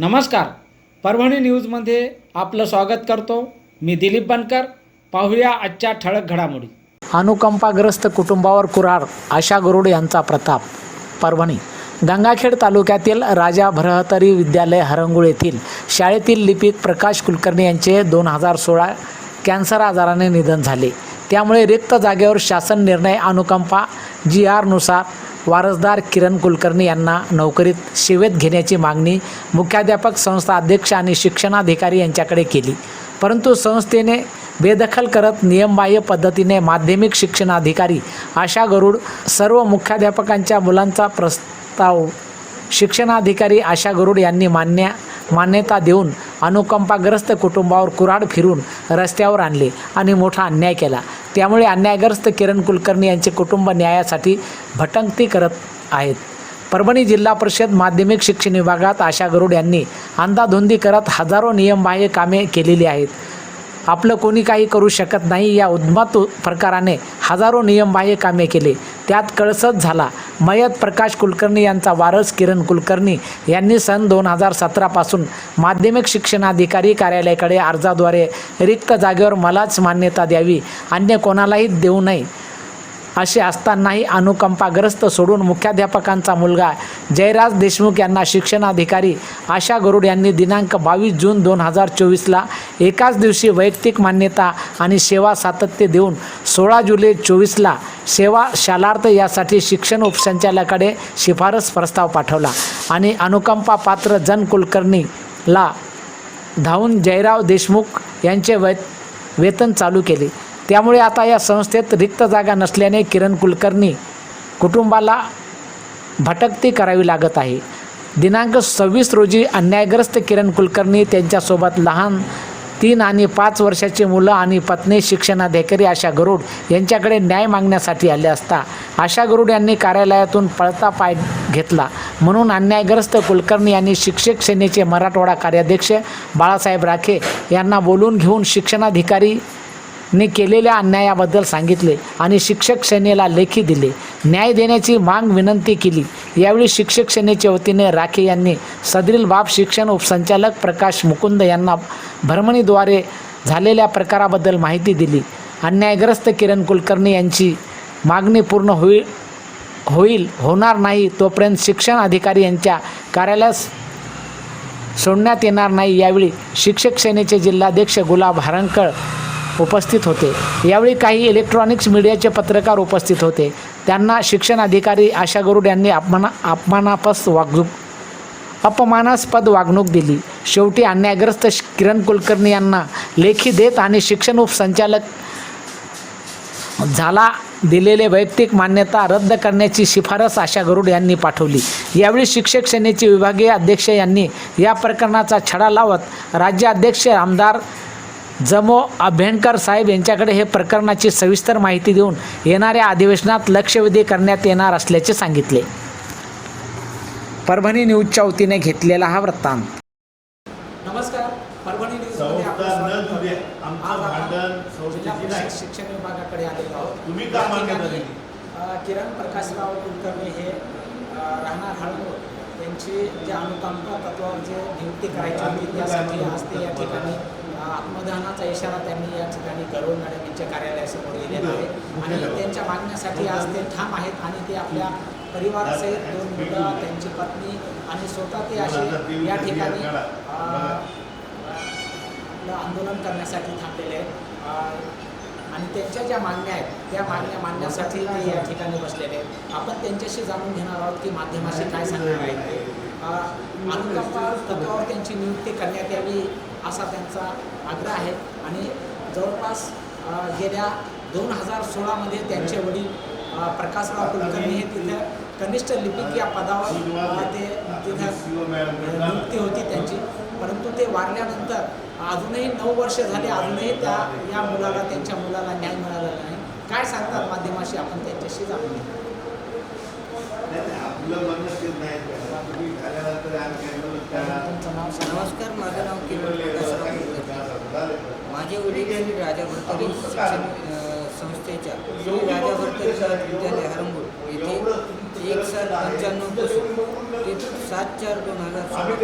नमस्कार. परभणी न्यूजमध्ये आपलं स्वागत करतो. मी दिलीप बनकर. पाहूया आजच्या ठळक घडामोडी. अनुकंपाग्रस्त कुटुंबावर कुरार आशा गरुड यांचा प्रताप. परभणी गंगाखेड तालुक्यातील राजा भरहतरी विद्यालय हरंगुळ येथील शाळेतील लिपिक प्रकाश कुलकर्णी यांचे दोन हजार सोळा कॅन्सर आजाराने निधन झाले. त्यामुळे रिक्त जागेवर शासन निर्णय अनुकंपा जी आरनुसार वारसदार किरण कुलकर्णी यांना नोकरीत शिवेत घेण्याची मागणी मुख्याध्यापक संस्था अध्यक्ष आणि शिक्षणाधिकारी यांच्याकडे केली. परंतु संस्थेने बेदखल करत नियमबाह्य पद्धतीने माध्यमिक शिक्षणाधिकारी आशा गरुड सर्व मुख्याध्यापकांच्या मुलांचा प्रस्ताव शिक्षणाधिकारी आशा गरुड यांनी मान्य मान्यता देऊन अनुकंपाग्रस्त कुटुंबावर कुऱ्हाड फिरून रस्त्यावर आणले आणि मोठा अन्याय केला. त्यामुळे अन्यायग्रस्त किरण कुलकर्णी यांचे कुटुंब न्यायासाठी भटंगती करत आहेत. परभणी जिल्हा परिषद माध्यमिक शिक्षण विभागात आशा गरुड यांनी अंधाधुंदी करत हजारो नियमबाह्य कामे केलेली आहेत. आपलं कोणी काही करू शकत नाही. या उद्मत प्रकाराने हजारो नियमबाह्य कामे केले. त्यात कळसच झाला. मयत प्रकाश कुलकर्णी यांचा वारस किरण कुलकर्णी यांनी सन दोन हजार सतरापासून माध्यमिक शिक्षणाधिकारी कार्यालयाकडे अर्जाद्वारे रिक्त जागेवर मलाच मान्यता द्यावी. अन्य कोणालाही देऊ नये असे असतानाही अनुकंपाग्रस्त सोडून मुख्याध्यापकांचा मुलगा जयराज देशमुख यांना शिक्षणाधिकारी आशा गरुड यांनी दिनांक बावीस जून दोन हजार चोवीसला एकाच दिवशी वैयक्तिक मान्यता आणि सेवा सातत्य देऊन सोळा जुलै चोवीसला सेवा शालार्थ यासाठी शिक्षण उपसंचालकाकडे शिफारस प्रस्ताव पाठवला आणि अनुकंपा पात्र जन कुलकर्णीला धावून जयराव देशमुख यांचे वै वेतन चालू केले. त्यामुळे आता या संस्थेत रिक्त जागा नसल्याने किरण कुलकर्णी कुटुंबाला भटकती करावी लागत आहे. दिनांक सव्वीस रोजी अन्यायग्रस्त किरण कुलकर्णी त्यांच्यासोबत लहान तीन आणि पाच वर्षाची मुलं आणि पत्नी शिक्षणाधिकारी आशा गरुड यांच्याकडे न्याय मागण्यासाठी आले असता. आशा गरुड यांनी कार्यालयातून पळता पाय घेतला. म्हणून अन्यायग्रस्त कुलकर्णी यांनी शिक्षक सेनेचे मराठवाडा कार्याध्यक्ष बाळासाहेब राखे यांना बोलून घेऊन शिक्षणाधिकारी ने केलेल्या अन्यायाबद्दल सांगितले आणि शिक्षक सेनेला लेखी दिले. न्याय देण्याची माग विनंती केली. यावेळी शिक्षक सेनेच्या वतीने राखे यांनी सदरील बाब शिक्षण उपसंचालक प्रकाश मुकुंद यांना भरमणीद्वारे झालेल्या प्रकाराबद्दल माहिती दिली. अन्यायग्रस्त किरण कुलकर्णी यांची मागणी पूर्ण होईल होईल होणार नाही तोपर्यंत शिक्षण अधिकारी यांच्या कार्यालयास सोडण्यात येणार नाही. यावेळी शिक्षक सेनेचे जिल्हाध्यक्ष गुलाब हरणकर उपस्थित होते. यावेळी काही इलेक्ट्रॉनिक्स मीडियाचे पत्रकार उपस्थित होते. त्यांना शिक्षण अधिकारी आशा गरुड यांनी अपमाना अपमानापस वागणूक अपमानास्पद वागणूक दिली. शेवटी अन्यायग्रस्त किरण कुलकर्णी यांना लेखी देत आणि शिक्षण उपसंचालक झाला दिलेले वैयक्तिक मान्यता रद्द करण्याची शिफारस आशा गरुड यांनी पाठवली. यावेळी शिक्षक सेनेचे विभागीय अध्यक्ष यांनी या प्रकरणाचा छडा लावत राज्याध्यक्ष आमदार जमो अभ्यंकर साहेब यांच्याकडे हे प्रकरणाची सविस्तर माहिती देऊन येणाऱ्या अधिवेशनात लक्षवेधी करण्यात येणार असल्याचे सांगितले. परभणी न्यूजच्या वतीने घेतलेला हा वृत्तांत. नमस्कार. परभणी संस्था न जुदे आमचं भांडण संस्थेची नाही. शिक्षण विभागाकडे आलेलो आहोत. किरण प्रकाशराव कुलकर्णी हे राहणार हळूर यांची जे अनुकंपा तत्वावर जे नियुक्ती करायची होती त्यासाठी आज ते या ठिकाणी अ, आत्मदहनाचा इशारा त्यांनी या ठिकाणी गरुड यांच्या कार्यालयासमोर दिलेला आहे आणि त्यांच्या मागण्यासाठी आज ते ठाम आहेत आणि ते आपल्या परिवारासहित दोन मुलं त्यांची पत्नी आणि स्वतः ते असे या ठिकाणी आंदोलन करण्यासाठी थांबलेले आहेत. आणि त्यांच्या ज्या मागण्या आहेत त्या मागण्या मांडण्यासाठी ते या ठिकाणी बसलेले आहेत. आपण त्यांच्याशी जाणून घेणार आहोत की माध्यमाशी काय सांगणार आहेत अनुकंपा तत्वावर त्यांची नियुक्ती करण्यात यावी असा त्यांचा आग्रह आहे. आणि जवळपास गेल्या दोन हजार सोळामध्ये त्यांचे वडील प्रकाशराव कुलकर्णी हे तिथं कनिष्ठ लिपिक या पदावर ते तिथं नियुक्ती होती त्यांची. परंतु ते वारल्यानंतर अजूनही नऊ वर्ष झाले अजूनही त्या या मुलाला त्यांच्या मुलाला न्याय मिळाला नाही. काय सांगतात माध्यमाशी आपण त्यांच्याशी जाणून घेऊ. नाही, नाही, आपलं म्हणणं नमस्कार माझं नाव किरण माझे वडील आणि राजा भरतरी शिक्षण संस्थेच्या श्री राजा भरतरी विद्यालय हरंगूर येथे एक सात पंच्याण्णवपासून ते सात चार दोन हजार सोळा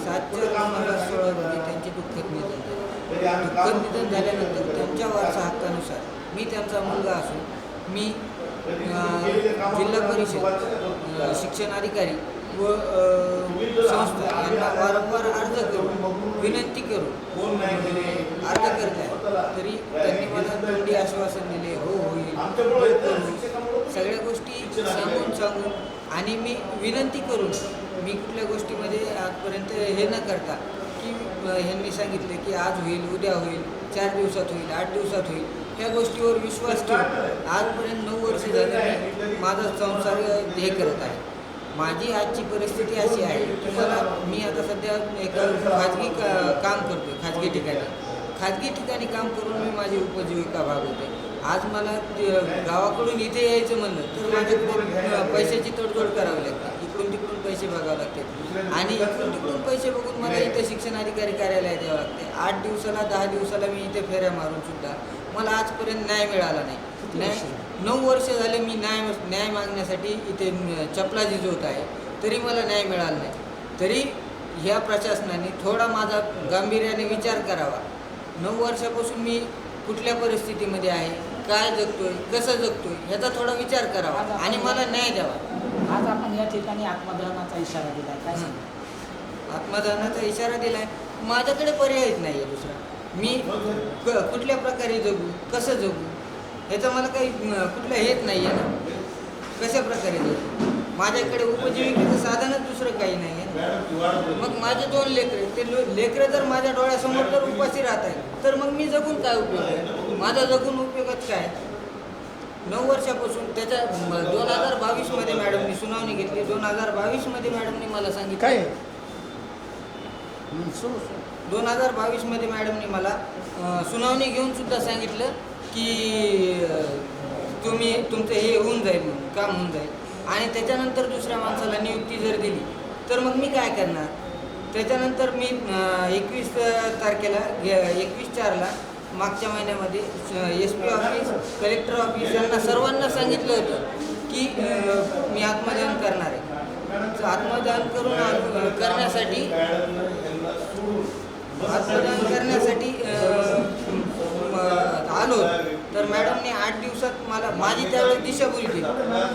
सात चार दोन हजार सोळामध्ये त्यांचे दुःखद निधन झाले. दुःखद निधन झाल्यानंतर त्यांच्या वारसा हक्कानुसार मी त्यांचा मुलगा असून मी जिल्हा परिषद शिक्षण शिक्षणाधिकारी व संस्था यांना वारंवार अर्ज करून विनंती करून अर्ज करत आहे तरी त्यांनी मला तोंडी आश्वासन दिले हो होईल सगळ्या गोष्टी सांगून सांगून आणि मी विनंती करून मी कुठल्या गोष्टीमध्ये आजपर्यंत हे न करता की ह्यांनी सांगितलं की आज होईल उद्या होईल चार दिवसात होईल आठ दिवसात होईल ह्या गोष्टीवर विश्वास ठेवून आजपर्यंत नऊ वर्ष झाले माझा संसार हे करत आहे. माझी आजची परिस्थिती अशी आहे की मला मी आता सध्या एक खाजगी का काम करतो खाजगी ठिकाणी. खाजगी ठिकाणी काम करून मी माझी उपजीविका भागवते. आज मला गावाकडून इथे यायचं म्हणलं तर माझ्याकडे पैशाची तडजोड करावी लागते. इकडून तिकडून पैसे बघावे लागतात आणि इकडून तिकडून पैसे बघून मला इथे शिक्षण अधिकारी कार्यालयात यावं लागते. आठ दिवसाला दहा दिवसाला मी इथे फेऱ्या मारून सुद्धा मला आजपर्यंत न्याय मिळाला नाही. न्याय नऊ वर्ष झाले मी न्याय न्याय मागण्यासाठी इथे चपला झिजवत आहे. तरी मला न्याय मिळाला नाही. तरी ह्या प्रशासनाने थोडा माझा गांभीर्याने विचार करावा. नऊ वर्षापासून मी कुठल्या परिस्थितीमध्ये आहे? काय जगतोय? कसं जगतोय? ह्याचा थोडा विचार करावा आणि मला न्याय द्यावा. आज आपण या ठिकाणी आत्मदहनाचा इशारा दिला काय सांगा आत्मदानाचा इशारा दिलाय? माझ्याकडे पर्यायच नाही आहे दुसरा. मी क कुठल्या प्रकारे जगू? कसं जगू? ह्याचं मला काही कुठलं हेच नाही आहे ना. कशा प्रकारे जगू माझ्याकडे उपजीविकेचं साधनच दुसरं काही नाही आहे मग माझे दोन लेकरे ते लेकरं जर माझ्या डोळ्यासमोर जर उपाशी राहत आहेत तर मग मी जगून काय उपयोग आहे? माझा जगून उपयोगच काय? नऊ वर्षापासून त्याच्या दोन हजार बावीसमध्ये मॅडमनी सुनावणी घेतली. दोन हजार बावीसमध्ये मॅडमनी मला सांगितलं. काय? दोन हजार बावीसमध्ये मॅडमने मला सुनावणी घेऊन सुद्धा सांगितलं. की तुम्ही तुमचं हे होऊन जाईल म्हणून काम होऊन जाईल. आणि त्याच्यानंतर दुसऱ्या माणसाला नियुक्ती जर दिली तर मग मी काय करणार? त्याच्यानंतर मी एकवीस तारखेला एकवीस चारला मागच्या महिन्यामध्ये S P office collector office यांना सर्वांना सांगितलं होतं की मी आत्मदान करणार आहे. आत्मदान करून करण्यासाठी आत्मदान करण्यासाठी आलो. तर मॅडमने आठ दिवसात मला माझी त्यावेळेस दिशाभूल केली.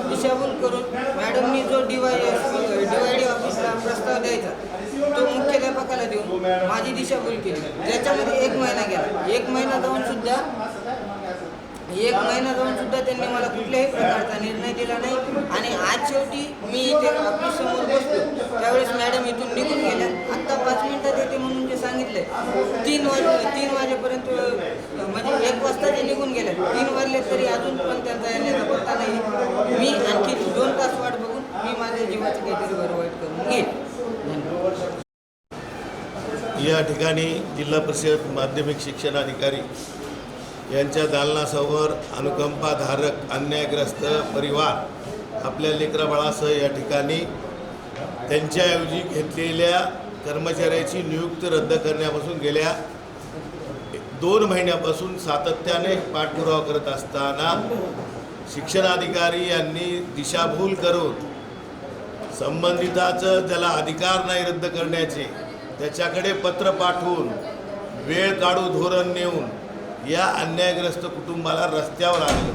दिशाभूल करून मॅडमनी जो डीवाय डीवायडी ऑफिसला प्रस्ताव द्यायचा तो मुख्याध्यापकाला देऊन माझी दिशाभूल केली. त्याच्यामध्ये एक महिना गेला. एक महिना जाऊन सुद्धा एक महिना जाऊन सुद्धा त्यांनी मला कुठल्याही प्रकारचा निर्णय दिला नाही. आणि आज शेवटी मी इथे ऑफिस समोर बसलो. त्यावेळेस मॅडम इथून निघून गेल्या. आत्ता पाच मिनिटात येते म्हणून जे सांगितले तीन वाजे तीन वाजेपर्यंत म्हणजे एक वाजता ते निघून गेले तीन वाजले तरी अजून पण त्यांचा येण्याचा पत्ता नाही. मी आणखी दोन तास वाट बघून मी माझ्या जीवाचं काहीतरी बरं वाईट करून घेईन. या ठिकाणी जिल्हा परिषद माध्यमिक शिक्षण अधिकारी यांच्या दालनासमोर अनुकंपाधारक अन्यायग्रस्त परिवार आपल्या लेकराबाळासह या ठिकाणी त्यांच्याऐवजी घेतलेल्या कर्मचाऱ्याची नियुक्ती रद्द करण्यापासून गेल्या दोन महिन्यापासून सातत्याने पाठपुरावा करत असताना शिक्षणाधिकारी यांनी दिशाभूल करून संबंधिताचं ज्याला अधिकार नाही रद्द करण्याचे त्याच्याकडे पत्र पाठवून वेळ काढू धोरण नेऊन या अन्यायग्रस्त कुटुंबाला रस्त्यावर आणलं.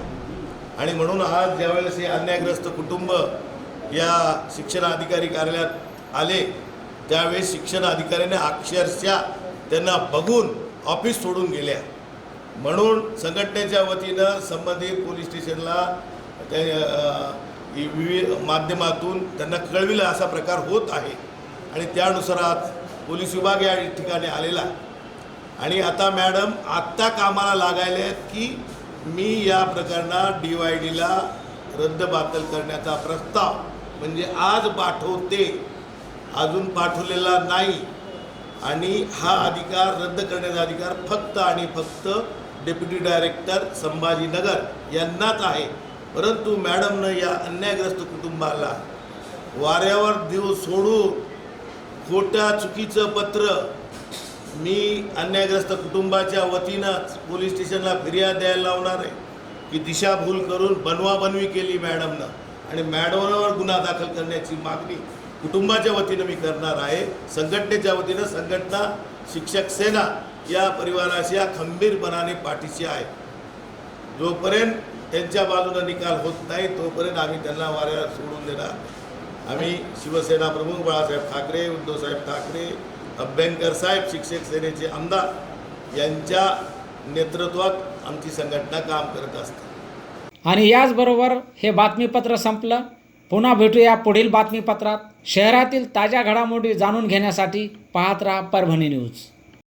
आणि म्हणून आज ज्यावेळेस हे अन्यायग्रस्त कुटुंब या शिक्षण अधिकारी कार्यालयात आले त्यावेळेस शिक्षण अधिकाऱ्याने अक्षरशः त्यांना बघून ऑफिस सोडून गेल्या. म्हणून संघटनेच्या वतीनं संबंधित पोलीस स्टेशनला त्या विविध माध्यमातून त्यांना कळविलं असा प्रकार होत आहे. आणि त्यानुसार आज पोलीस विभाग या ठिकाणी आलेला आहे. आणि आता मॅडम आत्ता कामाला लागायला आहेत की मी या प्रकरणात डी वाय डीला रद्दबातल करण्याचा प्रस्ताव म्हणजे आज पाठवते अजून पाठवलेला नाही. आणि हा अधिकार रद्द करण्याचा अधिकार फक्त आणि फक्त डेप्युटी डायरेक्टर संभाजीनगर यांनाच आहे. परंतु मॅडमनं या अन्यायग्रस्त कुटुंबाला वाऱ्यावर देव सोडून खोट्या चुकीचं पत्र मी अन्यायग्रस्त कुटुंबाच्या वतीनंच पोलीस स्टेशनला फिर्याद द्यायला लावणार आहे. की दिशाभूल करून बनवाबनवी केली मॅडमनं. आणि मॅडमवर गुन्हा दाखल करण्याची मागणी कुटुंबाच्या वतीनं मी करणार आहे. संघटनेच्या वतीनं संघटना शिक्षक सेना या परिवाराशी या खंबीरपणाने पाठीशी आहे. जोपर्यंत त्यांच्या बाजूनं निकाल होत नाही तोपर्यंत आम्ही त्यांना वाऱ्याला सोडून देणार आम्ही शिवसेना प्रमुख बाळासाहेब ठाकरे उद्धवसाहेब ठाकरे अभ्यंकर साहेब शिक्षक सेनेचे आमदार यांच्या नेतृत्वात आमची संघटना काम करत असते. आणि याचबरोबर हे बातमीपत्र संपलं. पुन्हा भेटूया पुढील बातमीपत्रात. शहरातील ताज्या घडामोडी जाणून घेण्यासाठी पाहत राहा परभणी न्यूज.